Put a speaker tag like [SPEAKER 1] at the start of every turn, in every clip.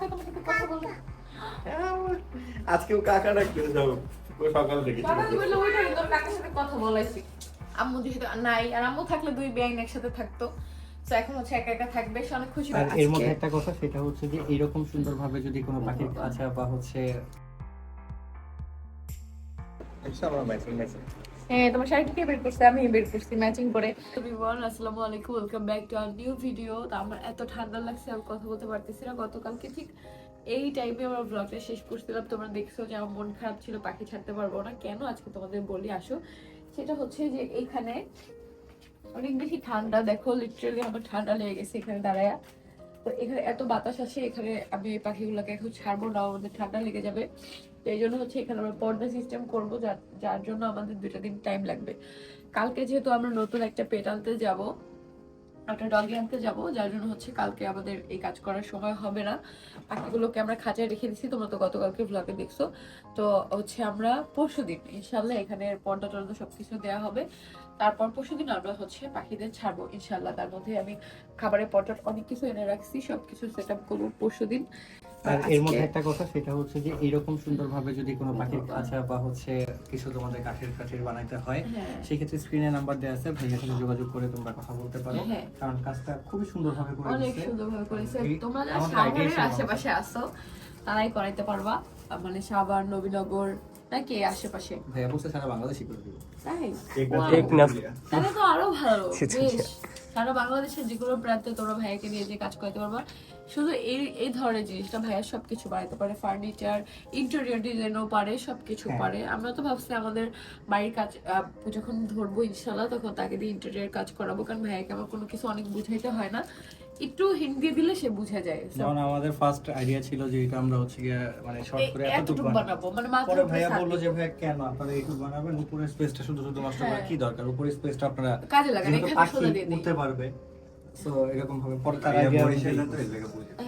[SPEAKER 1] কাকা তোমার সাথে কথা বলে
[SPEAKER 2] আজকেও কাকা ডাকতে যাব ও সকাল থেকে
[SPEAKER 1] কাকা বলল ওইটা কিন্তু কাকার সাথে কথা বলাইছি। আম্মু যেহেতু নাই আর আম্মু থাকলে দুই বেআইন একসাথে থাকতো। তো এখন হচ্ছে একা একা থাকবে সে অনেক খুশি
[SPEAKER 3] আর এর মধ্যে একটা কথা সেটা হচ্ছে যে এরকম সুন্দরভাবে যদি কোনো পাখির খাঁচা বা হচ্ছে
[SPEAKER 2] আমার ম্যাচিং ম্যাচিং
[SPEAKER 1] হ্যাঁ তোমার শাড়িটা কে বের করছে? আমি বের করছি ম্যাচিং করে। এভরিওয়ান আসসালামু আলাইকুম welcome back to our new video তো আমার এত ঠান্ডা লাগছে আমি কথা বলতে পারতেছি না। গতকালকে ঠিক এই টাইমে আমার ব্লগটা শেষ করছিলাম। তোমরা দেখছ যে আমার মন খারাপ ছিল, পাখি ছাড়তে পারব না। কেন? আজকে তোমাদের বলি, আসো। সেটা হচ্ছে যে এইখানে অনেক বেশি ঠান্ডা। দেখো লিটারালি আমার ঠান্ডা লেগে গেছে এখানে দাঁড়ায়। তো এখানে এত বাতাস আসে, এখানে আমি এই পাখিগুলোকে এখন ছাড়বো না, আমাদের ঠান্ডা লেগে যাবে। তো এই জন্য হচ্ছে এখানে আমরা পর্দা সিস্টেম করব, যার যার জন্য আমাদের দুটা দিন টাইম লাগবে। কালকে যেহেতু আমরা নতুন একটা পেট আনতে যাব, একটা ডগি আনতে যাব, যার জন্য হচ্ছে কালকে আমাদের এই কাজ করার সময় হবে না। পাখিগুলোকে আমরা খাঁচায় রেখে দিচ্ছি তোমরা তো গতকালকে ব্লগে দেখছ। তো হচ্ছে আমরা পরশু দিন ইনশাল্লাহ এখানে পর্দা টর্দা সবকিছু দেওয়া হবে। তারপর পরশু দিন আমরা হচ্ছে পাখিদের ছাড়বো ইনশাল্লাহ তার মধ্যে আমি খাবারের পর্দা অনেক কিছু এনে রাখছি সবকিছু সেট আপ করব পরশু দিন
[SPEAKER 3] আর এর মধ্যে একটা কথা সেটা হচ্ছে যে এরকম সুন্দরভাবে যদি কোনো পাখির খাঁচা বা হচ্ছে কিছু তোমাদের কাঠের কাঠের বানাইতে হয়
[SPEAKER 1] হ্যাঁ।
[SPEAKER 3] সেক্ষেত্রে স্ক্রিনে নাম্বার দেওয়া আছে ভাইয়ের সাথে যোগাযোগ করে তোমরা কথা বলতে পারো।
[SPEAKER 1] হ্যাঁ।
[SPEAKER 3] কারণ কাজটা খুবই সুন্দরভাবে করে
[SPEAKER 1] অনেক সুন্দরভাবে করেছে তোমরা যারা আশেপাশে আসো তারাই করাইতে পারবা। মানে সাভার নবীনগর নাকি আশেপাশে?
[SPEAKER 3] ভাইয়া বলছে সারা বাংলাদেশই করে দিবে।
[SPEAKER 1] তাই?
[SPEAKER 2] টেকনাফ
[SPEAKER 1] তাহলে তো আরও ভালো। বেশ। সারা বাংলাদেশের যে কোনো প্রান্তে তোমরা ভাইয়াকে নিয়ে যে কাজ করতে পারবা। শুধু এই এই ধরনের জিনিসটা ভাইয়া সবকিছু বানাতে পারে। ফার্নিচার ইন্টেরিয়র ডিজাইনও পারে সবকিছু
[SPEAKER 3] হ্যাঁ।
[SPEAKER 1] পারে। আমরা তো ভাবছি আমাদের বাড়ির কাজ আহ, যখন ধরবো ইনশাল্লাহ তখন তাকে দিয়ে ইন্টেরিয়র কাজ করাবো। কারণ ভাইয়াকে আমার কোনো কিছু অনেক বুঝাইতে হয় না। একটু হিন্দি দিয়ে দিলে সে বুঝে যায়
[SPEAKER 3] যেমন আমাদের ফার্স্ট আইডিয়া ছিল যে এটা আমরা হচ্ছে গিয়ে মানে শর্ট করে এতটুকু বানাবো।
[SPEAKER 1] মানে মাত্র
[SPEAKER 3] পরে ভাইয়া বলল যে ভাইয়া কেন? আপনারা এইটুকু বানাবেন? উপরের স্পেসটা শুধু শুধু নষ্ট করার
[SPEAKER 1] হ্যাঁ।
[SPEAKER 3] কি দরকার? উপরের স্পেসটা আপনারা
[SPEAKER 1] কাজে লাগান
[SPEAKER 3] এটা
[SPEAKER 1] সোজা দিয়ে
[SPEAKER 3] দিতে পারবে সো এরকম ভাবে পরে তার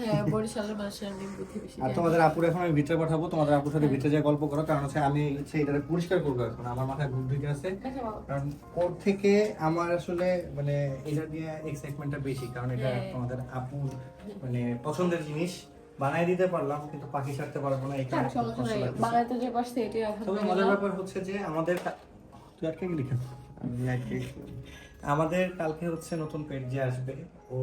[SPEAKER 1] হ্যাঁ বরিশালের মানুষের অনেক বুদ্ধি বেশি
[SPEAKER 3] আর তোমাদের আপুর এখন আমি ভিতরে পাঠাবো তোমাদের আপুর সাথে ভিতরে যাই গল্প করো কারণ হচ্ছে আমি হচ্ছে এটা পরিষ্কার করব এখন আমার মাথায় ঘুম ঢুকে আছে।
[SPEAKER 1] আচ্ছা
[SPEAKER 3] কারণ ওর থেকে আমার আসলে মানে এটা নিয়ে এক্সাইটমেন্টটা বেশি কারণ এটা
[SPEAKER 1] হ্যাঁ।
[SPEAKER 3] তোমাদের আপুর মানে পছন্দের জিনিস। বানাই দিতে পারলাম কিন্তু পাখি ছাড়তে পারব না এখানে
[SPEAKER 1] থাক, সমস্যা নাই। বানাইতে যে পারছে এটাই
[SPEAKER 3] তবে মজার ব্যাপার হচ্ছে যে আমাদের তুই আটকে গেলি কেন?
[SPEAKER 2] আমি আজকে
[SPEAKER 3] আমাদের কালকে হচ্ছে নতুন পেট যে আসবে ও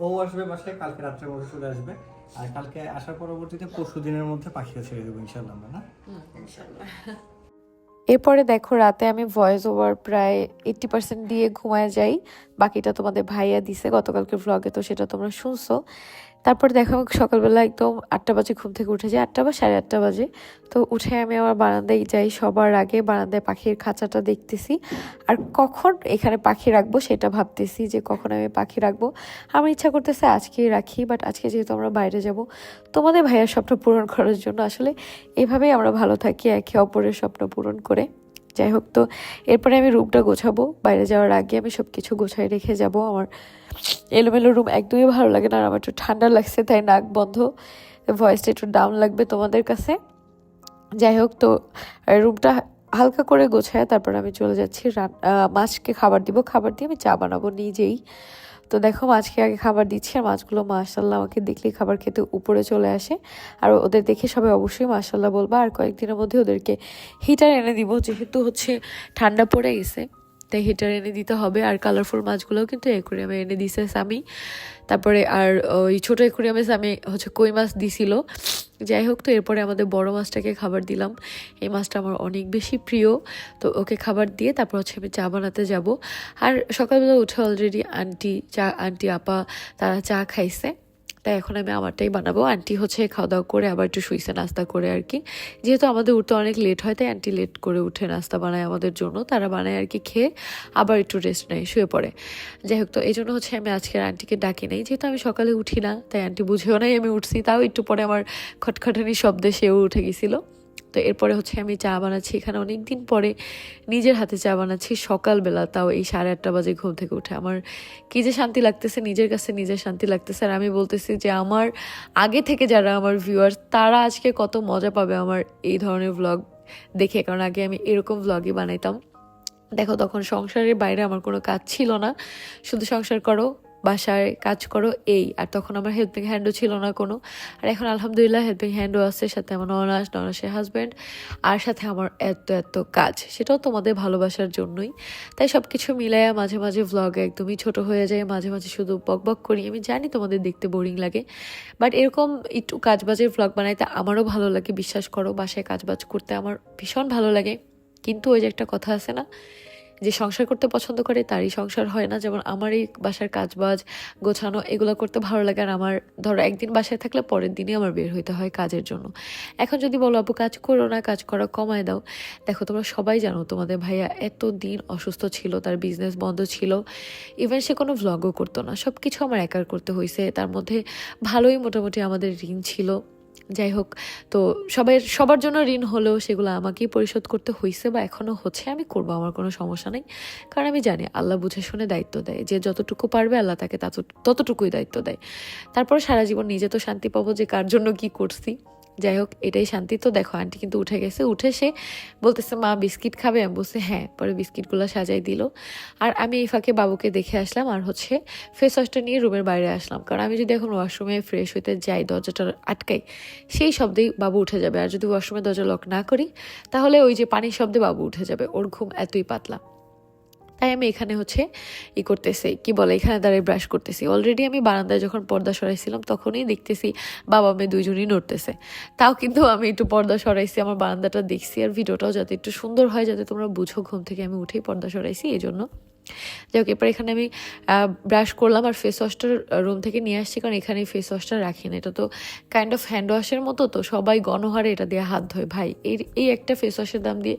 [SPEAKER 3] ও আসবে বাসায় কালকে রাত্রে মধ্যে চলে আসবে। আর কালকে আসার পরবর্তীতে পরশু দিনের মধ্যে পাখিও ছেড়ে দেবো ইনশাল্লাহ আমরা না
[SPEAKER 4] এরপরে দেখো রাতে আমি ভয়েস ওভার প্রায় এইট্টি পার্সেন্ট দিয়ে ঘুমায় যাই। বাকিটা তোমাদের ভাইয়া দিছে গতকালকে ভ্লগে তো সেটা তোমরা শুনছো। তারপর দেখো সকালবেলা একদম আটটা বাজে ঘুম থেকে উঠে যাই। আটটা বা সাড়ে আটটা বাজে। তো উঠে আমি আমার বারান্দায় যাই সবার আগে, বারান্দায় পাখির খাঁচাটা দেখতেছি। আর কখন এখানে পাখি রাখব সেটা ভাবতেছি যে কখন আমি পাখি রাখব। আমার ইচ্ছা করতেছে আজকেই রাখি বাট আজকে যেহেতু আমরা বাইরে যাব, তোমাদের ভাইয়ার স্বপ্ন পূরণ করার জন্য আসলে এভাবেই আমরা ভালো থাকি, একে অপরের স্বপ্ন পূরণ করে। যাই হোক, তো এরপরে আমি রুমটা গোছাবো। বাইরে যাওয়ার আগে আমি সব কিছু গোছায় রেখে যাব। আমার এলোমেলো রুম একদমই ভালো লাগে না, আর আমার একটু ঠান্ডা লাগছে, তাই নাক বন্ধ। ভয়েসটা একটু ডাউন লাগবে তোমাদের কাছে। যাই হোক, তো রুমটা হালকা করে গোছায় তারপর আমি চলে যাচ্ছি। মাছকে খাবার দিব। খাবার দিয়ে আমি চা বানাবো নিজেই। তো দেখো মাছকে আগে খাবার দিচ্ছি আর মাছগুলো মাশাল্লাহ আমাকে দেখলেই খাবার খেতে উপরে চলে আসে। আর ওদের দেখে সবাই অবশ্যই মাশাল্লাহ বলবা। আর কয়েকদিনের মধ্যে ওদেরকে হিটার এনে দিব, যেহেতু হচ্ছে ঠান্ডা পড়ে গেছে। তাই হিটার এনে দিতে হবে, আর কালারফুল মাছগুলোও কিন্তু অ্যাকুরিয়ামে এনে দিছে স্বামী। তারপরে আর ওই ছোটো অ্যাকুরিয়ামে স্বামী হচ্ছে কই মাছ দিছিল। যাই হোক তো, এরপরে আমাদের বড় মাছটাকে খাবার দিলাম। এই মাছটা আমার অনেক বেশি প্রিয়। তো ওকে খাবার দিয়ে তারপর হচ্ছে আমি চা বানাতে যাব। আর সকালবেলা উঠে অলরেডি আন্টি চা আন্টি আপা, তারা চা খাইছে। তাই এখন আমি আমারটাই বানাবো। আন্টি হচ্ছে খাওয়া দাওয়া করে আবার একটু শুইছে নাস্তা করে আর কি। যেহেতু আমাদের উঠতে অনেক লেট হয়, তাই আন্টি লেট করে উঠে নাস্তা বানায় আমাদের জন্য। তারা বানায় আর কি খেয়ে আবার একটু রেস্ট নেয়, শুয়ে পড়ে। যাই হোক, তো এই জন্য হচ্ছে আমি আজকের আন্টিকে ডাকি নাই। যেহেতু আমি সকালে উঠি না, তাই আন্টি বুঝেও নাই আমি উঠছি। তাও একটু পরে আমার খটখটানি শব্দে সেও উঠে গেছিল। তো এরপরে হচ্ছে আমি চা বানাচ্ছি। এখানে অনেক দিন পরে নিজের হাতে চা বানাচ্ছি। সকালবেলা তাও এই সাড়ে আটটা বাজে ঘুম থেকে উঠে। আমার কী যে শান্তি লাগতেছে, নিজের কাছে নিজের শান্তি লাগতেছে। আর আমি বলতেছি যে আমার আগে থেকে যারা আমার ভিউয়ার্স তারা আজকে কত মজা পাবে আমার এই ধরনের ভ্লগ দেখে। কারণ আগে আমি এরকম ভ্লগই বানাইতাম। দেখো তখন সংসারের বাইরে আমার কোনো কাজ ছিল না। শুধু সংসার করো বাসায় কাজ করো, এই। আর তখন আমার হেল্পিং হ্যান্ডও ছিল না কোনো। আর এখন আলহামদুলিল্লাহ হেল্পিং হ্যান্ডও আছে, সাথে আমার ননাস ননাসের হাজব্যান্ড আর সাথে আমার এত এত কাজ। সেটাও তোমাদের ভালোবাসার জন্যই। তাই সব কিছু মিলাইয়া মাঝে মাঝে ভ্লগ একদমই ছোট হয়ে যায়, মাঝে মাঝে শুধু বক বক করি। আমি জানি তোমাদের দেখতে বোরিং লাগে। বাট এরকম একটু কাজবাজের ভ্লগ বানাইতে আমারও ভালো লাগে, বিশ্বাস করো। বাসায় কাজবাজ করতে আমার ভীষণ ভালো লাগে। কিন্তু ওই যে একটা কথা আছে না যে সংসার করতে পছন্দ করে তারই সংসার হয় না। যেমন আমার এই বাসার কাজবাজ, গোছানো, এগুলো করতে ভালো লাগে। আর আমার ধরো একদিন বাসায় থাকলে পরের দিনই আমার বের হইতে হয় কাজের জন্য। এখন যদি বলো, আপু, কাজ করো না, কাজ করা, কমায় দাও। দেখো, তোমরা সবাই জানো, তোমাদের ভাইয়া এত দিন অসুস্থ ছিল, তার বিজনেস বন্ধ ছিল। ইভেন সে কোনো ভ্লগও করতো না। সব কিছু আমার একার করতে হয়েছে তার মধ্যে ভালোই মোটামুটি আমাদের ঋণ ছিল। যাই হোক, তো সবাই সবার জন্য ঋণ হলেও সেগুলো আমাকেই পরিশোধ করতে হয়েছে বা এখনও হচ্ছে, আমি করব, আমার কোনো সমস্যা নেই। কারণ আমি জানি, আল্লাহ বুঝে শুনে দায়িত্ব দেয়। যে যতটুকু পারবে আল্লাহ তাকে তত- ততটুকুই দায়িত্ব দেয়। তারপর সারা জীবন নিজে তো শান্তি পাবো যে কার জন্য কি করছি। যাই হোক এটাই শান্তি। তো দেখো আন্টি কিন্তু উঠে গেছে। উঠে সে বলতেছে, মা, বিস্কিট খাবে? আমি বলছি হ্যাঁ। পরে বিস্কিটগুলো সাজাই দিল। আর আমি এই ফাঁকে বাবুকে দেখে আসলাম। আর হচ্ছে ফেস ওয়াশটা নিয়ে রুমের বাইরে আসলাম। কারণ আমি যদি এখন ওয়াশরুমে ফ্রেশ হইতে যাই, দরজাটা আটকাই, সেই শব্দেই বাবু উঠে যাবে। আর যদি ওয়াশরুমে দরজা লক না করি, তাহলে ওই যে পানির শব্দে বাবু উঠে যাবে। ওর ঘুম এতই পাতলা। তাই আমি এখানে হচ্ছে ই করতেছি, কি বলে, এখানে দাঁড়িয়ে ব্রাশ করতেছি। অলরেডি আমি বারান্দায় যখন পর্দা সরাইছিলাম, তখনই দেখতেছি বাবা মেয়ে দুইজনই নড়তেছে। তাও কিন্তু আমি একটু পর্দা সরাইছি, আমার বারান্দাটা দেখছি আর ভিডিওটাও যাতে একটু সুন্দর হয়, যাতে তোমরা বুঝো ঘুম থেকে আমি উঠেই পর্দা সরাইছি, এই জন্য। যাই হোক, এরপর এখানে আমি ব্রাশ করলাম আর ফেস ওয়াশটার রুম থেকে নিয়ে আসছি, কারণ এখানে ফেস ওয়াশটা রাখি না। এটা তো কাইন্ড অফ হ্যান্ড ওয়াশের মতো, তো সবাই গণহারে এটা দিয়ে হাত ধোয়। ভাই, এই এই একটা ফেস ওয়াশের দাম দিয়ে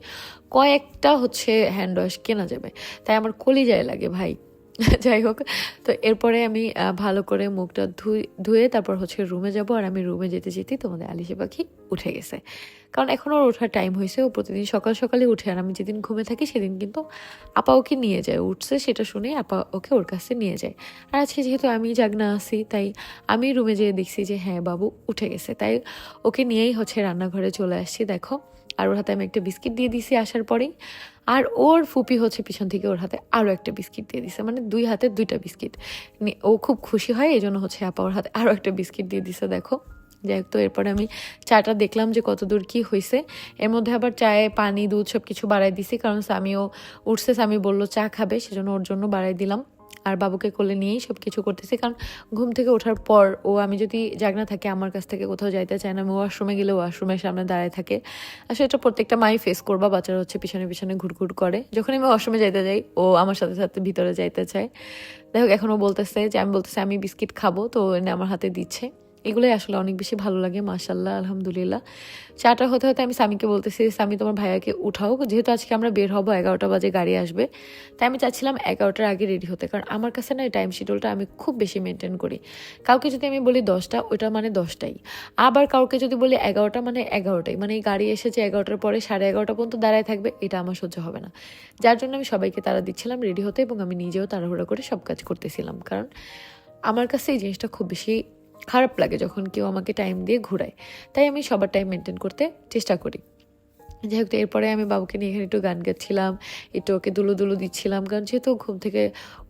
[SPEAKER 4] কয়েকটা হচ্ছে হ্যান্ড ওয়াশ কেনা যাবে। তাই আমার কলিজায় লাগে ভাই। যাই হোক, তো এরপরে আমি ভালো করে মুখটা ধুই, ধুয়ে তারপর হচ্ছে রুমে যাব। আর আমি রুমে যেতে যেতে তোমাদের আলিশে পাখি উঠে গেছে। কারণ এখন ওর ওঠার টাইম হয়েছে। ও প্রতিদিন সকাল সকালে উঠে। আর আমি যেদিন ঘুমে থাকি সেদিন কিন্তু আপা ওকে নিয়ে যায়। উঠছে সেটা শুনে আপা ওকে ওর কাছে নিয়ে যায়। আর আজকে যেহেতু আমি জাগনা আছি, তাই আমি রুমে যেয়ে দেখছি যে হ্যাঁ বাবু উঠে গেছে। তাই ওকে নিয়েই হচ্ছে রান্নাঘরে চলে আসছি। দেখো আর ওর হাতে আমি একটা বিস্কিট দিয়ে দিছি আসার পরেই। আর ওর ফুপি হচ্ছে পিছন থেকে ওর হাতে আরও একটা বিস্কিট দিয়ে দিছে মানে দুই হাতে দুইটা বিস্কিট। ও খুব খুশি হয় এই জন্য হচ্ছে আপা ওর হাতে আরও একটা বিস্কিট দিয়ে দিছে, দেখো। যাই হোক, তো এরপরে আমি চাটা দেখলাম যে কত দূর কী হয়েছে এর মধ্যে আবার চায়ে পানি, দুধ সব কিছু বাড়াই দিছি, কারণ স্বামীও উঠছে, স্বামী বলল চা খাবে, সেজন্য ওর জন্য বাড়াই দিলাম। আর বাবুকে কোলে নিয়েই সব কিছু করতেছি। কারণ ঘুম থেকে ওঠার পর ও, আমি যদি জাগনা থাকে আমার কাছ থেকে কোথাও যাইতে চায় না, আমি ওয়াশরুমে গেলে ওয়াশরুমের সামনে দাঁড়ায় থাকে। আসলে এটা প্রত্যেকটা মাই ফেস করবা, বাচ্চারা হচ্ছে পিছনে পিছনে ঘুরঘুর করে। যখন আমি ওয়াশরুমে যাইতে যাই, ও আমার সাথে সাথে ভিতরে যাইতে চায়। দেখো হোক, এখন ও বলতেছে যে, আমি বলতেছি আমি বিস্কিট খাব, তো এনে আমার হাতে দিচ্ছে। এগুলোই আসলে অনেক বেশি ভালো লাগে মাশাল্লাহ আলহামদুলিল্লাহ। চাটা হতে হতে আমি স্বামীকে বলতেছি স্বামী তোমার ভাইয়াকে উঠাও। যেহেতু আজকে আমরা বের হব, এগারোটা বাজে গাড়ি আসবে। তাই আমি চাচ্ছিলাম এগারোটার আগে রেডি হতে, কারণ আমার কাছে না এই টাইম শিডিউলটা আমি খুব বেশি মেনটেন করি। কাউকে যদি আমি বলি দশটা, ওইটা মানে দশটাই। আবার কাউকে যদি বলি এগারোটা মানে এগারোটাই। মানে এই গাড়ি এসেছে এগারোটার পরে সাড়ে এগারোটা পর্যন্ত দাঁড়ায় থাকবে, এটা আমার সহ্য হবে না। যার জন্য আমি সবাইকে তারা দিচ্ছিলাম রেডি হতে এবং আমি নিজেও তাড়াহুড়া করে সব কাজ করতেছিলাম। কারণ আমার কাছে এই জিনিসটা খুব বেশি খারাপ লাগে যখন কেউ আমাকে টাইম দিয়ে ঘুরায়। তাই আমি সবার টাইম মেনটেন করতে চেষ্টা করি। যাই হোক, এরপরে আমি বাবুকে নিয়ে এখানে একটু গান গাচ্ছিলাম, একটু ওকে দুলো দুলো দিচ্ছিলাম, কারণ যেহেতু ঘুম থেকে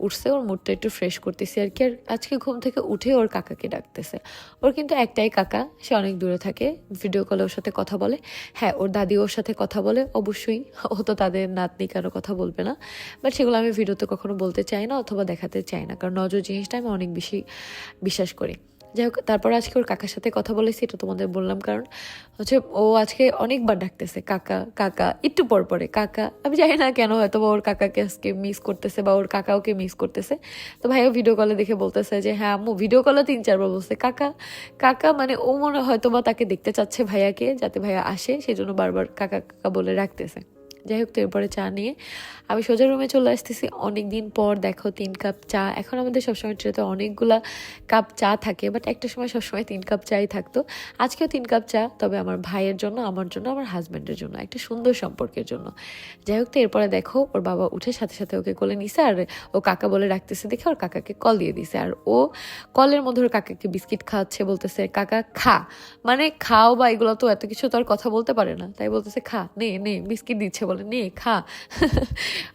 [SPEAKER 4] উঠছে, ওর মুডটা একটু ফ্রেশ করতেছি আর কি। আর আজকে ঘুম থেকে উঠে ওর কাকাকে ডাকতেছে। ওর কিন্তু একটাই কাকা, সে অনেক দূরে থাকে ভিডিও কলে ওর সাথে কথা বলে। হ্যাঁ ওর দাদি ওর সাথে কথা বলে, অবশ্যই। ও তো তাদের নাতনি, কারও কথা বলবে না। বাট সেগুলো আমি ভিডিওতে কখনো বলতে চাই না অথবা দেখাতে চাই না, কারণ নজর জিনিসটা আমি অনেক বেশি বিশ্বাস করি। যাই হোক, তারপর আজকে ওর কাকার সাথে কথা বলেছি, এটা তোমাদের বললাম। কারণ হচ্ছে ও আজকে অনেকবার ডাকতেছে, কাকা কাকা, একটু পর পরে, কাকা। আমি জানি না কেন হয়তো বা ওর কাকাকে আজকে মিস করতেছে বা ওর কাকা ওকে মিস করতেছে। তো ভাইও ভিডিও কলে দেখে বলতেছে যে হ্যাঁ আম্মু ভিডিও কলে তিন, চারবার বলছে, কাকা কাকা মানে ও মনে হয়তো বা তাকে দেখতে চাচ্ছে ভাইয়াকে, যাতে ভাইয়া আসে সেই জন্য বারবার কাকা কাকা বলে রাখতেছে। যাই হোক, তো এরপরে চা নিয়ে। আমি সোজা রুমে চলে আসতেছি। অনেক দিন পর দেখো তিন কাপ চা। এখন আমাদের সবসময় ট্রেতে অনেকগুলা কাপ চা থাকে বাট একটা সময় সবসময় তিন কাপ চাই থাকতো। আজকেও তিন কাপ চা, তবে আমার ভাইয়ের জন্য, আমার জন্য, আমার হাজব্যান্ডের জন্য, একটা সুন্দর সম্পর্কের জন্য। যাই হোক, তো এরপরে দেখো, ওর বাবা উঠে সাথে সাথে ওকে কোলে নিছে, আর ও কাকা বলে রাখতেছে, দেখে ওর কাকাকে কল দিয়ে দিছে। আর ও কলের মধ্যে ওর কাকাকে বিস্কিট খাওয়াচ্ছে, বলতেছে, কাকা, খা। মানে খাও বা এগুলো তো এত কিছু তো আর কথা বলতে পারে না। তাই বলতেছে, খা, নে নে। বিস্কিট দিচ্ছে বলে। নে, খা।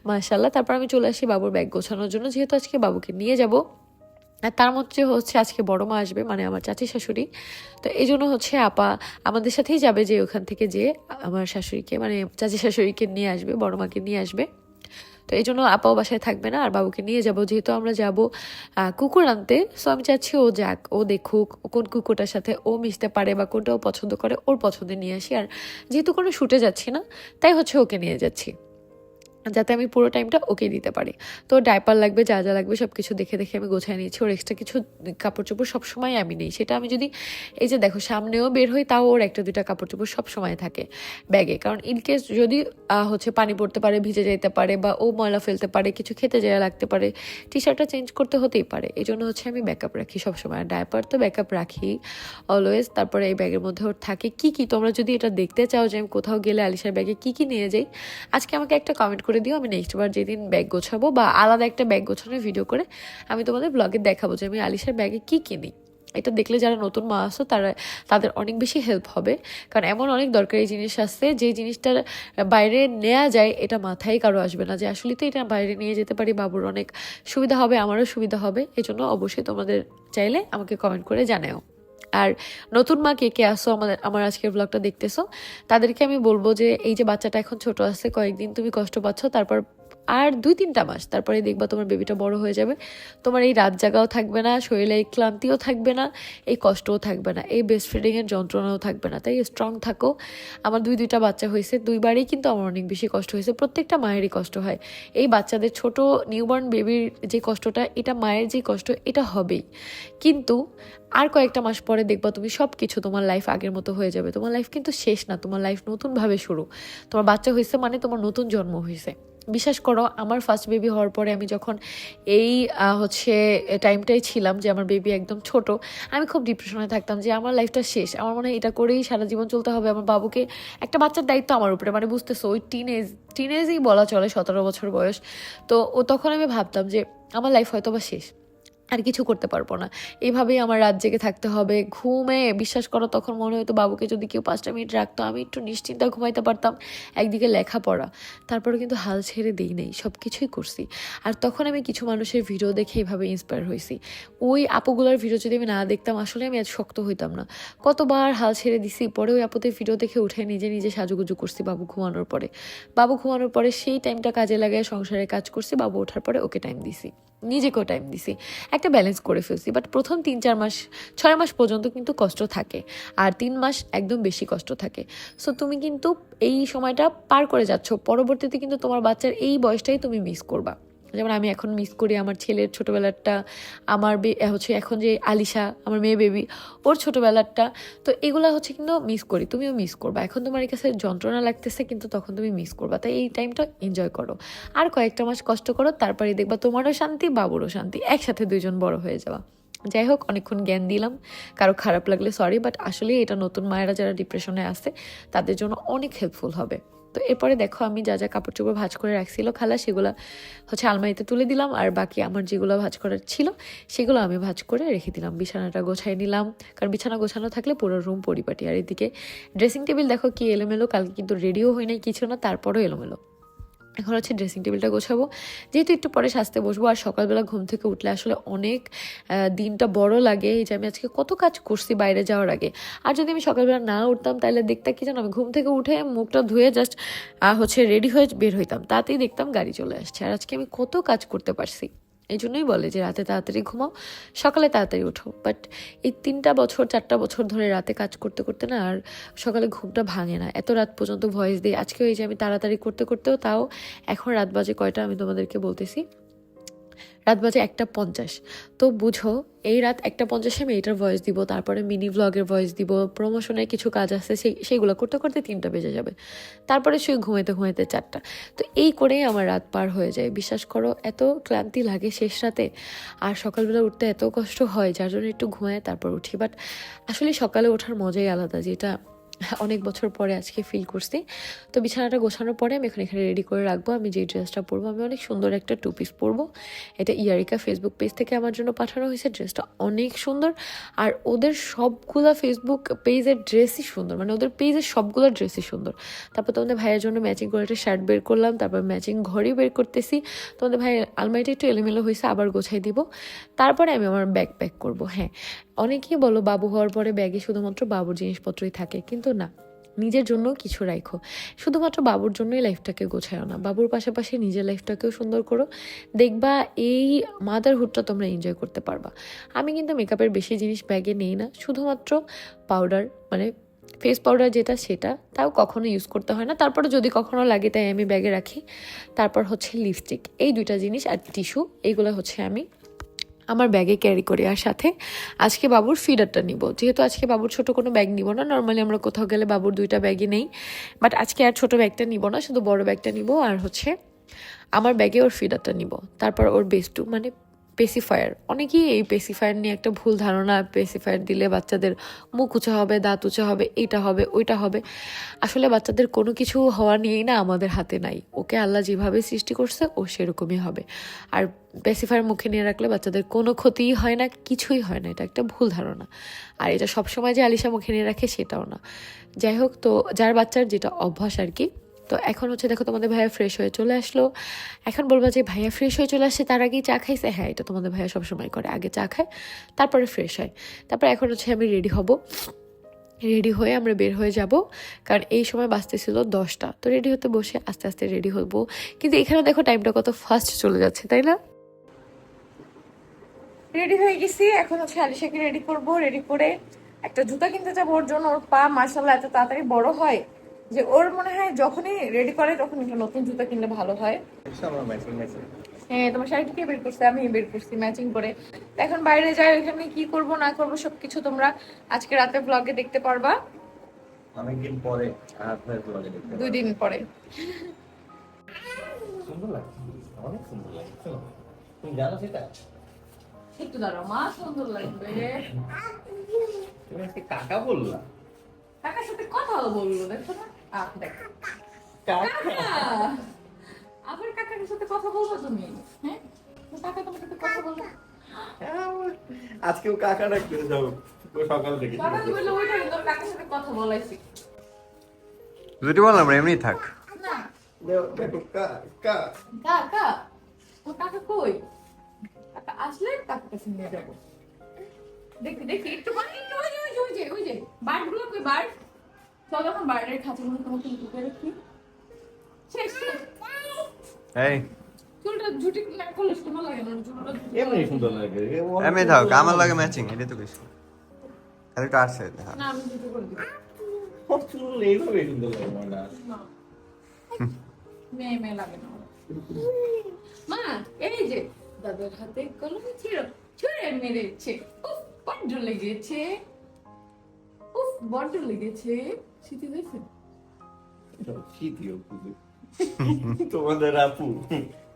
[SPEAKER 4] মাশাল্লাহ তারপর আমি চলে আসি বাবুর ব্যাগ গোছানোর জন্য। যেহেতু আজকে বাবুকে নিয়ে যাব, আর তার মধ্যে হচ্ছে আজকে বড় মা আসবে মানে আমার চাচি শাশুড়ি। তো এই জন্য হচ্ছে আপা আমাদের সাথেই যাবে যে ওখান থেকে যে আমার শাশুড়িকে মানে চাচি শাশুড়িকে নিয়ে আসবে, বড় মাকে নিয়ে আসবে। তো এই জন্য আপাও বাসায় থাকবে না, আর বাবুকে নিয়ে যাব। যেহেতু আমরা যাব কুকুর আনতে সো আমি চাচ্ছি ও যাক, ও দেখুক কোন কুকুরটার সাথে ও মিশতে পারে বা কোনটা ও পছন্দ করে, ওর পছন্দে নিয়ে আসি। আর যেহেতু কোনো শুটে যাচ্ছি না, তাই হচ্ছে ওকে নিয়ে যাচ্ছি। যাতে আমি পুরো টাইমটা ওকে দিতে পারি। তো ডাইপার লাগবে, যা যা লাগবে সব কিছু দেখে দেখে আমি গোছায় নিয়েছি। ওর এক্সট্রা কিছু কাপড় চোপড় সবসময় আমি নেই। সেটা আমি যদি, এই যে দেখো, সামনেও বের হই, তাও ওর একটা দুইটা কাপড় চোপড় সবসময় থাকে ব্যাগে। কারণ ইন কেস যদি হচ্ছে পানি পড়তে পারে, ভিজে যেতে পারে বা ও ময়লা ফেলতে পারে, কিছু খেতে যাওয়া লাগতে পারে টি শার্টটা চেঞ্জ করতে হতেই পারে। এই জন্য হচ্ছে আমি ব্যাকআপ রাখি সবসময়। ডাইপার তো ব্যাকআপ রাখি অলওয়েজ তারপরে এই ব্যাগের মধ্যে ওর থাকে কি কি। তোমরা যদি এটা দেখতে চাও যে আমি কোথাও গেলে আলিশার ব্যাগে কি কি নিয়ে যাই, আজকে আমাকে একটা কমেন্ট দিও, আমি নেক্সট বার যেদিন ব্যাগ গোছাবো বা আলাদা একটা ব্যাগ গোছানোর ভিডিও করে আমি তোমাদের ব্লগে দেখাবো যে আমি আলিশার ব্যাগে কি কিনি। এটা দেখলে যারা নতুন মা আসো তারা, তাদের অনেক বেশি হেল্প হবে। কারণ এমন অনেক দরকারি জিনিস আছে, যে জিনিসটা বাইরে নেওয়া যায়, এটা মাথায় কারও আসবে না যে আসলে তো এটা বাইরে নিয়ে যেতে পারি, বাবুর অনেক সুবিধা হবে, আমারও সুবিধা হবে। এজন্য অবশ্যই তোমাদের চাইলে আমাকে কমেন্ট করে জানাও আর নতুন মা কে কে আসো আমাদের, আমার আজকের ব্লগটা দেখতেছো, তাদেরকে আমি বলব যে, এই যে বাচ্চাটা এখন ছোট আছে, কয়েকদিন তুমি কষ্ট পাচ্ছ, তারপর আর দুই তিনটা মাস, তারপরে দেখবা তোমার বেবিটা বড় হয়ে যাবে। তোমার এই রাত জাগাও থাকবে না, শরীরে এই ক্লান্তিও থাকবে না, এই কষ্টও থাকবে না, এই বেস্ট ফিডিংয়ের যন্ত্রণাও থাকবে না। তাই স্ট্রং থাকো। আমার দুই দুইটা বাচ্চা হয়েছে, দুইবারই কিন্তু আমার অনেক বেশি কষ্ট হয়েছে, প্রত্যেকটা মায়েরই কষ্ট হয়। এই বাচ্চাদের ছোট নিউবর্ন বেবির যে কষ্টটা, এটা মায়ের যে কষ্ট, এটা হবেই। কিন্তু আর কয়েকটা মাস পরে দেখবা তুমি সব কিছু তোমার লাইফ আগের মতো হয়ে যাবে। তোমার লাইফ কিন্তু শেষ না, তোমার লাইফ নতুনভাবে শুরু। তোমার বাচ্চা হয়েছে মানে তোমার নতুন জন্ম হয়েছে। বিশ্বাস করো, আমার ফার্স্ট বেবি হওয়ার পরে আমি যখন এই হচ্ছে টাইমটাই ছিলাম যে আমার বেবি একদম ছোট, আমি খুব ডিপ্রেশনে থাকতাম যে আমার লাইফটা শেষ। আমার মনে হয় এটা করেই সারা জীবন চলতে হবে। আমার বাবুকে একটা বাচ্চার দায়িত্ব আমার উপরে। মানে বুঝতেছো, ওই টিনেজ টিনেজই বলা চলে, সতেরো বছর বয়স। তো ও তখন আমি ভাবতাম যে আমার লাইফ হয়তো বা শেষ। আর কিছু করতে পারব না। এইভাবেই আমার রাত জেগে থাকতে হবে। ঘুমে বিশ্বাস করো, তখন মনে হতো বাবুকে যদি কেউ পাঁচটা মিনিট রাখতো, আমি একটু নিশ্চিন্তা ঘুমাইতে পারতাম। একদিকে লেখাপড়া, তারপরে কিন্তু হাল ছেড়ে দিই নেই সব কিছুই করছি। আর তখন আমি কিছু মানুষের ভিডিও দেখে এইভাবে ইন্সপায়ার হয়েছি ওই আপুগুলোর ভিডিও যদি আমি না দেখতাম, আসলে আমি আজ শক্ত হইতাম না। কতবার হাল ছেড়ে দিছি, পরে ওই আপুদের ভিডিও দেখে উঠে নিজে নিজে সাজুগুজু করছি বাবু ঘুমানোর পরে। বাবু ঘুমানোর পরে সেই টাইমটা কাজে লাগায় সংসারে কাজ করছি, বাবু ওঠার পরে ওকে টাইম দিছি। নিজেকেও টাইম দিছি। একটা ব্যালেন্স করে ফেলছি বাট প্রথম তিন, চার মাস, ছয় মাস পর্যন্ত কিন্তু কষ্ট থাকে, আর তিন মাস একদম বেশি কষ্ট থাকে। সো তুমি কিন্তু এই সময়টা পার করে যাচ্ছ, পরবর্তীতে কিন্তু তোমার বাচ্চার এই বয়সটাই তুমি মিস করবা। যেমন আমি এখন মিস করি আমার ছেলের ছোটোবেলারটা, আমার হচ্ছে এখন যে আলিশা, আমার মেয়ে বেবি ওর ছোটোবেলারটা। তো এগুলো হচ্ছে কিন্তু মিস করি, তুমিও মিস করবা। এখন তোমার কাছে যন্ত্রণা লাগতেছে, কিন্তু তখন তুমি মিস করবা। তাই এই টাইমটা এনজয় করো। আর কয়েকটা মাস কষ্ট করো, তারপরে দেখবা তোমারও শান্তি, বাবুরও শান্তি। একসাথে দুইজন বড় হয়ে যাওয়া। যাই হোক, অনেকক্ষণ জ্ঞান দিলাম। কারও খারাপ লাগলে সরি বাট আসলে এটা নতুন মায়েরা যারা ডিপ্রেশনে আছে, তাদের জন্য অনেক হেল্পফুল হবে। তো এরপরে দেখো আমি যা যা কাপড় চোপড় ভাজ করে রাখছিল, খালা, সেগুলো হচ্ছে আলমারিতে তুলে দিলাম আর বাকি আমার যেগুলো ভাজ করার ছিল সেগুলো আমি ভাজ করে রেখে দিলাম। বিছানাটা গোছায় নিলাম, কারণ বিছানা গোছানো থাকলে পুরো রুম পরিপাটি। আর এদিকে ড্রেসিং টেবিল দেখো কি এলোমেলো, কালকে কিন্তু রেডিও হয় নাই, কিছু না, তারপরও এলোমেলো। এখন হচ্ছে ড্রেসিং টেবিলটা গোছাবো। যেহেতু একটু পরে সাজতে বসবো আর সকালবেলা ঘুম থেকে উঠলে আসলে অনেক দিনটা বড় লাগে এই যে আমি আজকে কত কাজ করছি বাইরে যাওয়ার আগে। আর যদি আমি সকালবেলা না উঠতাম তাহলে দেখতাম কি জানো, আমি ঘুম থেকে উঠে মুখটা ধুয়ে জাস্ট হচ্ছে রেডি হয়ে বের হইতাম। তাতেই দেখতাম গাড়ি চলে আসছে। আর আজকে আমি কত কাজ করতে পারছি। এই জন্যই বলে যে রাতে তাড়াতাড়ি ঘুমাও, সকালে তাড়াতাড়ি ওঠো। বাট এই তিনটা বছর, চারটা বছর ধরে রাতে কাজ করতে করতে না আর সকালে ঘুমটা ভাঙে না। এত রাত পর্যন্ত ভয়েস দিই। আজকে ওই যে আমি তাড়াতাড়ি করতে, করতেও তাও এখন রাত বাজে কয়টা আমি তোমাদেরকে বলতেছি। রাত বাজে একটা পঞ্চাশ। তো বুঝো, এই রাত একটা পঞ্চাশে আমি এটার ভয়েস দিব, তারপরে মিনি ব্লগের ভয়েস দিব প্রমোশনের কিছু কাজ আছে, সেই, সেইগুলো করতে করতে তিনটা বেজে যাবে। তারপরে শুয়ে ঘুমাইতে ঘুমাইতে চারটা। তো এই করেই আমার রাত পার হয়ে যায়। বিশ্বাস করো, এত ক্লান্তি লাগে শেষ রাতে। আর সকালবেলা উঠতে এত কষ্ট হয়, যার জন্য একটু ঘুমায়, তারপর উঠি। বাট আসলে সকালে ওঠার মজাই আলাদা, যেটা অনেক বছর পরে আজকে ফিল করছি। তো বিছানাটা গোছানোর পরে আমি এখন এখানে রেডি করে রাখব। আমি যে ড্রেসটা পরবো, আমি অনেক সুন্দর একটা টু পিস পরবো। এটা ইয়ারিকা ফেসবুক পেজ থেকে আমার জন্য পাঠানো হয়েছে। ড্রেসটা অনেক সুন্দর। আর ওদের সবগুলা ফেসবুক পেজের ড্রেসই সুন্দর। মানে ওদের পেজের সবগুলো ড্রেসই সুন্দর। তারপর তোমাদের ভাইয়ের জন্য ম্যাচিং করে একটা শার্ট বের করলাম। তারপর ম্যাচিং ঘড়ি বের করতেছি। তোমাদের ভাইয়ের আলমারিটা একটু এলোমেলো হয়েছে, আবার গোছাই দিব। তারপরে আমি আমার ব্যাগ প্যাক করব। হ্যাঁ। অনেকেই বলো বাবু হওয়ার পরে ব্যাগে শুধুমাত্র বাবুর জিনিসপত্রই থাকে, কিন্তু না, নিজের জন্য কিছু রাখো শুধুমাত্র বাবুর জন্যই লাইফটাকে গোছায় না, বাবুর পাশাপাশি নিজের লাইফটাকেও সুন্দর করো। দেখবা এই মাদারহুডটা তোমরা এনজয় করতে পারবা। আমি কিন্তু মেকআপের বেশি জিনিস ব্যাগে নেই না, শুধুমাত্র পাউডার মানে ফেস পাউডার যেটা সেটা, তাও কখনো ইউজ করতে হয় না। তারপরে যদি কখনো লাগে তাই আমি ব্যাগে রাখি। তারপর হচ্ছে লিপস্টিক এই দুইটা জিনিস আর টিস্যু এইগুলো হচ্ছে আমি আমার ব্যাগে ক্যারি করে আর সাথে আজকে বাবুর ফিডারটা নিব। যেহেতু আজকে বাবুর ছোট কোনো ব্যাগ নিব না নর্মালি আমরা কোথাও গেলে বাবুর দুইটা ব্যাগই নেই। বাট আজকে আর ছোট ব্যাগটা নিব না, শুধু বড় ব্যাগটা নিব আর হচ্ছে আমার ব্যাগে ওর ফিডারটা নিব। তারপর ওর বেস্টু মানে পেসিফায়ার অনেকেই এই পেসিফায়ার নিয়ে একটা ভুল ধারণা পেসিফায়ার দিলে বাচ্চাদের মুখ উঁচা হবে, দাঁত উঁচা হবে এইটা হবে, ওইটা হবে। আসলে বাচ্চাদের কোনো কিছু হওয়া নিয়েই না আমাদের হাতে নাই। ওকে আল্লাহ যেভাবে সৃষ্টি করছে, ও সেরকমই হবে। আর পেসিফায়ার মুখে নিয়ে রাখলে বাচ্চাদের কোনো ক্ষতিই হয় না, কিছুই হয় না, এটা একটা ভুল ধারণা। আর এটা সবসময় যে আলিশা মুখে নিয়ে রাখে সেটাও না। যাই হোক, তো যার বাচ্চার যেটা অভ্যাস আর কি তো এখন হচ্ছে দেখো তোমাদের ভাইয়া ফ্রেশ হয়ে চলে আসলো। এখন বলব যে ভাইয়া ফ্রেশ হয়ে চলে আসছে, তার আগেই চা খাইছে? হ্যাঁ এটা তোমাদের ভাইয়া সবসময় করে, আগে চা খায়, তারপরে ফ্রেশ হয়। তারপর এখন হচ্ছে আমি রেডি হব। রেডি হয়ে আমরা বের হয়ে যাব, কারণ এই সময় বাঁচতেছিল দশটা। তো রেডি হতে বসে আস্তে আস্তে রেডি হব। কিন্তু এখানে দেখো টাইমটা কত ফাস্ট চলে যাচ্ছে, তাই না?
[SPEAKER 1] রেডি হয়ে গেছি, এখন হচ্ছে আলিশাকে রেডি করব রেডি করে একটা জুতা কিনতে যাব। ওর জন্য ওর পা মার্শাল্লাহ এত তাড়াতাড়ি বড় হয়। যে ওর মনে হয় যখনই রেডি করে তখন একটা নতুন জুতা কিনলে ভালো হয়।
[SPEAKER 2] ম্যাচিং
[SPEAKER 1] হ্যাঁ তোমার শাড়িটা কে বের করছে? আমি বের করছি ম্যাচিং করে। এখন বাইরে যাই ওইখানে কি করব না করব সবকিছু তোমরা আজকে রাতে ব্লগে দেখতে পারবা।
[SPEAKER 2] অনেকদিন পরে আপনার ব্লগে দেখতে
[SPEAKER 1] দুই দিন পরে।
[SPEAKER 2] সুন্দর লাগছে অনেক সুন্দর লাগছে। তুমি জানো সেটা?
[SPEAKER 1] একটু দাঁড়াও মা সুন্দর লাগবে।
[SPEAKER 2] তুমি আজকে কাকা বললা?
[SPEAKER 1] কাকার সাথে কথা বলল দেখো না। আবার কাকার সাথে কথা বলব তুমি? হ্যাঁ? কাকা তোমার সাথে কথা বলব।
[SPEAKER 2] আজকেও কাকা ডাকতে সকাল থেকে
[SPEAKER 1] কাকার সাথে কথা বলাইছি।
[SPEAKER 5] যদি বললাম এমনি থাক।
[SPEAKER 2] কাকা
[SPEAKER 1] ও কাকা কই? কাকা আসলে কাকার কাছে নিয়ে যাব। দেখি দেখি একটু মানে একটু ওই যে ওই যে ওই যে ওই যে বার্ডগুলো কই বার্ড চল এখন বার্ডের খাঁচা গুলো তোমাকে ঢুকে রাখি শেষ।
[SPEAKER 5] এই।
[SPEAKER 1] চুলটা ঝুটি না করলে সুন্দর লাগে না চুলটা
[SPEAKER 2] এমনি সুন্দর লাগে।
[SPEAKER 5] এমনি থাক আমার লাগে ম্যাচিং এটা তো কিছু খালি একটু আসছে
[SPEAKER 1] না আমি ঝুটি করে দিবো
[SPEAKER 2] ওর চুল এইভাবে সুন্দর লাগে আমার না।
[SPEAKER 1] না মেয়ে মেয়ে লাগে না মা এই যে দাদার হাতে কলম ছিল ছুঁড়ে মেরেছে। উফ বড্ড লেগেছে। উফ বড্ড লেগেছে। শীতি হয়েছে?
[SPEAKER 2] শীতীয় পুজো তোমাদের আপু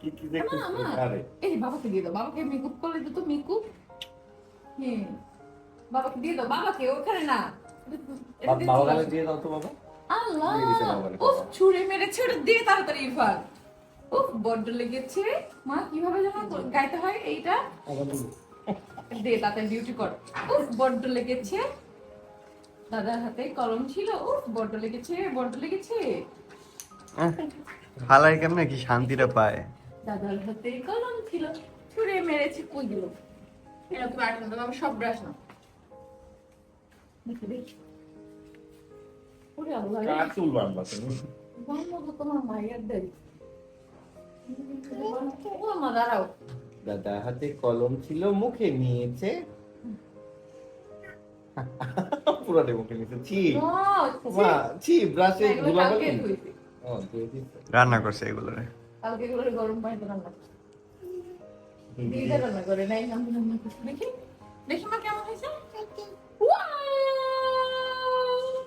[SPEAKER 2] কি কি
[SPEAKER 1] মা,
[SPEAKER 2] পারে
[SPEAKER 1] এই বাবাকে দিয়ে দাও বাবাকে মেকআপ করে দিত মেকআপ। হ্যাঁ বাবাকে দিয়ে দাও বাবাকে ওখানে না। এটা দিয়ে
[SPEAKER 2] দাও তো বাবা।
[SPEAKER 1] আল্লাহ! উফ। ছুঁড়ে মেরেছে ওটা দিয়ে তাড়াতাড়ি ইরফান উফ বড্ড লেগেছে। মা কীভাবে যেন গাইতে হয় এইটা? দে তাড়াতাড়ি ডিউটি কর। উফ বড্ড লেগেছে। দাদার হাতে কলম ছিল। উফ বড্ড লেগেছে বড্ড লেগেছে।
[SPEAKER 5] হালাই কেমনে কি শান্তিটা পায়?
[SPEAKER 1] দাদার হাতে কলম ছিল ছুঁড়ে মেরেছে কই গেল এরকম আর না আমি সব ব্রাশ না দেখি দেখি। ওরে আল্লাহ।
[SPEAKER 2] কার চুল বানবা তুমি?
[SPEAKER 1] বন্ধ তো তোমার মায়ের দেরি ও মা দাঁড়াও।
[SPEAKER 2] দাদা হাতে কলম ছিল মুখে নিয়েছে। পুরাটে মুখে নিয়েছে ছি। মা ছি ব্রাশে ধুলা দিয়ে
[SPEAKER 5] রান্না করছে এগুলো
[SPEAKER 1] কালকে এগুলো গরম পানিতে রান্না করছি। দিদা রান্না করে নাই আমি রান্না করছি দেখি দেখি মা কেমন হয়েছে। Wow!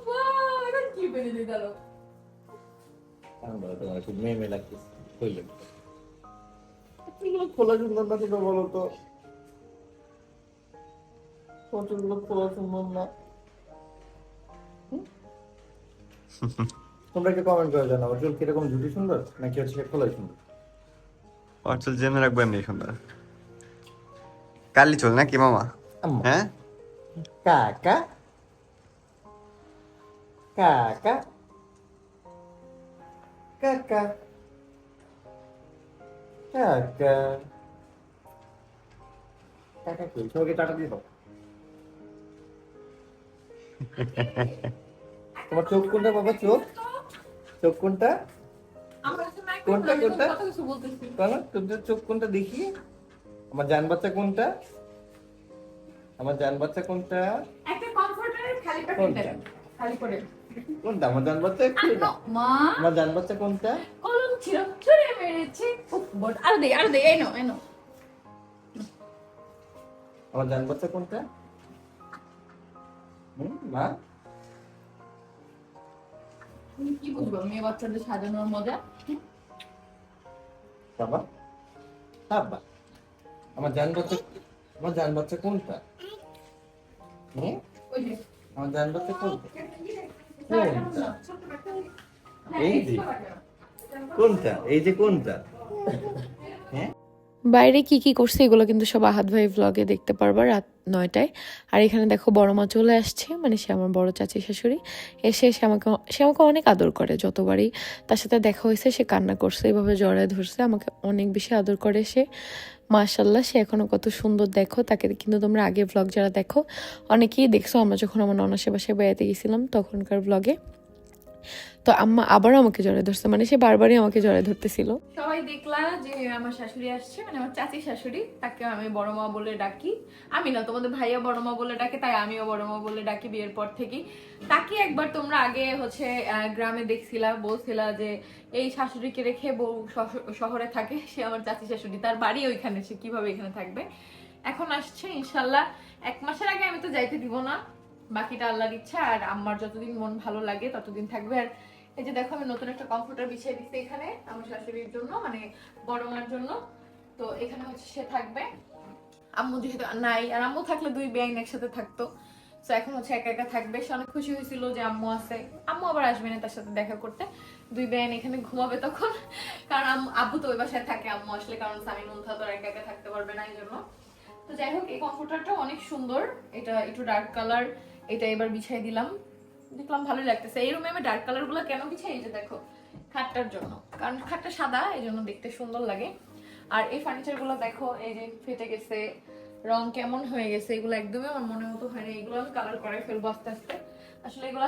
[SPEAKER 1] Wow! এবার কি বেরিয়ে দিয়ে গেল
[SPEAKER 2] তোমার খুব মেয়ে মেয়ে লাগতেছে কইলে খোলা সুন্দর না বলো তো? খোলা সুন্দর না? তোমরা কি কমেন্ট করে জানাও। কীরকম ঝুটি সুন্দর? নাকি হচ্ছে খোলাই সুন্দর?
[SPEAKER 5] চুল জেনে রাখব এমনি সুন্দর। কালি চুল নাকি মামা? হ্যাঁ?
[SPEAKER 2] কাকা। কাকা। কাকা। কাকা। কাকা সবাইকে টাটা দিয়ে দাও। তোমার চোখ কোনটা বাবা চোখ? চোখ কোনটা? কোনটা, কোনটা? বলো তোদের চোখ কোনটা দেখি? আমার জান বাচ্চা কোনটা? আমার জান বাচ্চা কোনটা?
[SPEAKER 1] একটা কমফোর্টারের খালি
[SPEAKER 2] কোনটা?
[SPEAKER 1] খালি করে।
[SPEAKER 2] কোনটা? আমার জান বাচ্চা
[SPEAKER 1] আর মা।
[SPEAKER 2] আমার জান বাচ্চা কোনটা?
[SPEAKER 1] কলম ছিল ছুঁড়ে মেরেছে। উফ বট আরও দে আরও দে এই নাও।
[SPEAKER 2] আমার জান বাচ্চা কোনটা? হুম মা?
[SPEAKER 1] তুমি কি বুঝব? মেয়ে বাচ্চাদের সাজানোর মজা?
[SPEAKER 2] বাবা বাবা আমার জান বাচ্চা আমার জান বাচ্চা কোনটা? হুম? আমার জান বাচ্চা কোনটা? এই যে। কোনটা? এই যে কোনটা?
[SPEAKER 4] বাইরে কি কি করছে এগুলো কিন্তু সব আহাত ভাই ভ্লগে দেখতে পারবা রাত নয়টায়। আর এখানে দেখো বড় মা চলে আসছে মানে সে আমার বড় চাচি শাশুড়ি। এসে সে আমাকে সে আমাকে অনেক আদর করে যতবারই। তার সাথে দেখা হয়েছে, সে কান্না করছে, এভাবে জড়ায় ধরছে, আমাকে অনেক বেশি আদর করে সে। মাশাল্লাহ সে এখনও কত সুন্দর দেখো, তাকে কিন্তু তোমরা আগে ভ্লগ যারা দেখো, অনেকেই দেখছ। আমরা যখন আমার ননাসে বাসায় বেড়াতে গেছিলাম তখনকার ভ্লগে তো আম্মা আবারও আমাকে জড়ায় ধরছে মানে সে বারবারই আমাকে জড়ায় ধরতেছিল।
[SPEAKER 1] সবাই দেখলা যে আমার শাশুড়ি আসছে মানে আমার চাচি শাশুড়ি, তাকে আমি বড় মা বলে ডাকি। আমি না, তোমাদের ভাইয়া বড় মা বলে ডাকে, তাই আমিও বড় মা বলে ডাকি বিয়ের পর থেকেই। তাকে একবার তোমরা আগে হচ্ছে গ্রামে দেখছিলা, বলছিলা যে এই শাশুড়িকে রেখে বউ শহরে থাকে, সে আমার চাচি শাশুড়ি, তার বাড়ি ওইখানে, সে কীভাবে এখানে থাকবে? এখন আসছে, ইনশাল্লাহ, এক মাসের আগে আমি তো যাইতে দিব না। বাকিটা আল্লাহর ইচ্ছা, আর আমার যতদিন মন ভালো লাগে, ততদিন থাকবে। আর এই যে দেখো, আমি নতুন একটা কম্পিউটার বিছিয়ে দিচ্ছি এখানে, আমার শাশুড়ির জন্য মানে বড় মার জন্য। তো এখানে হচ্ছে সে থাকবে। আম্মু যেহেতু নাই, আর আম্মু থাকলে দুই বেআইন একসাথে থাকতো। তো এখন হচ্ছে একা একা থাকবে। সে অনেক খুশি হয়েছিল যে আম্মু আছে। আম্মু আবার আসবে না তার সাথে দেখা করতে। দুই বেআইন এখানে ঘুমাবে তখন। কারণ আব্বু তো ওই বাসায় থাকে আম্মু আসলে, কারণ সামি মুন্থা তো একা একা থাকতে পারবে না এই জন্য। তো যাই হোক, এই কম্পিউটারটা অনেক সুন্দর। এটা একটু ডার্ক কালার এটা এবার বিছাই দিলাম। দেখলাম ভালোই লাগতেছে। এই রুমে আমি ডার্ক কালারগুলো কেন বিছাই? এই যে দেখো, খাটটার জন্য। কারণ খাটটা সাদা, এই জন্য দেখতে সুন্দর লাগে। আর এই ফার্নিচারগুলো দেখো, এই যে ফেটে গেছে, রং কেমন হয়ে গেছে, এগুলো একদমই আমার মনে মতো হয়নি এগুলো আমি কালার করাই ফেলব আস্তে আস্তে। আসলে এগুলো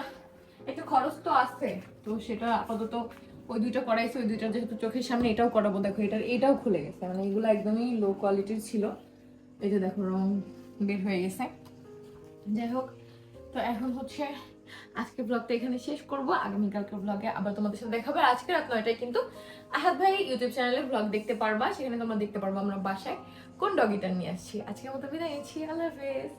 [SPEAKER 1] একটু খরচ তো আছে। তো সেটা আপাতত ওই দুইটা করাইছে, ওই দুইটা যেহেতু চোখের সামনে এটাও করাবো। দেখো এটা এটাও খুলে গেছে। মানে এগুলো একদমই লো কোয়ালিটির ছিল। এই যে দেখো, রং বের হয়ে গেছে। যাই হোক, তো এখন হচ্ছে আজকে ব্লগটা এখানে শেষ করব। আগামীকালকে ব্লগে আবার তোমাদের সাথে দেখাবে আজকে রাত নয়টায় কিন্তু আহাদ ভাই ইউটিউব চ্যানেলে ব্লগ দেখতে পারবা। সেখানে তোমরা দেখতে পারবা আমরা বাসায় কোন ডগিটা নিয়ে আসছি। আজকে মতো বিদায় নিচ্ছি। আল্লাহ হাফেজ।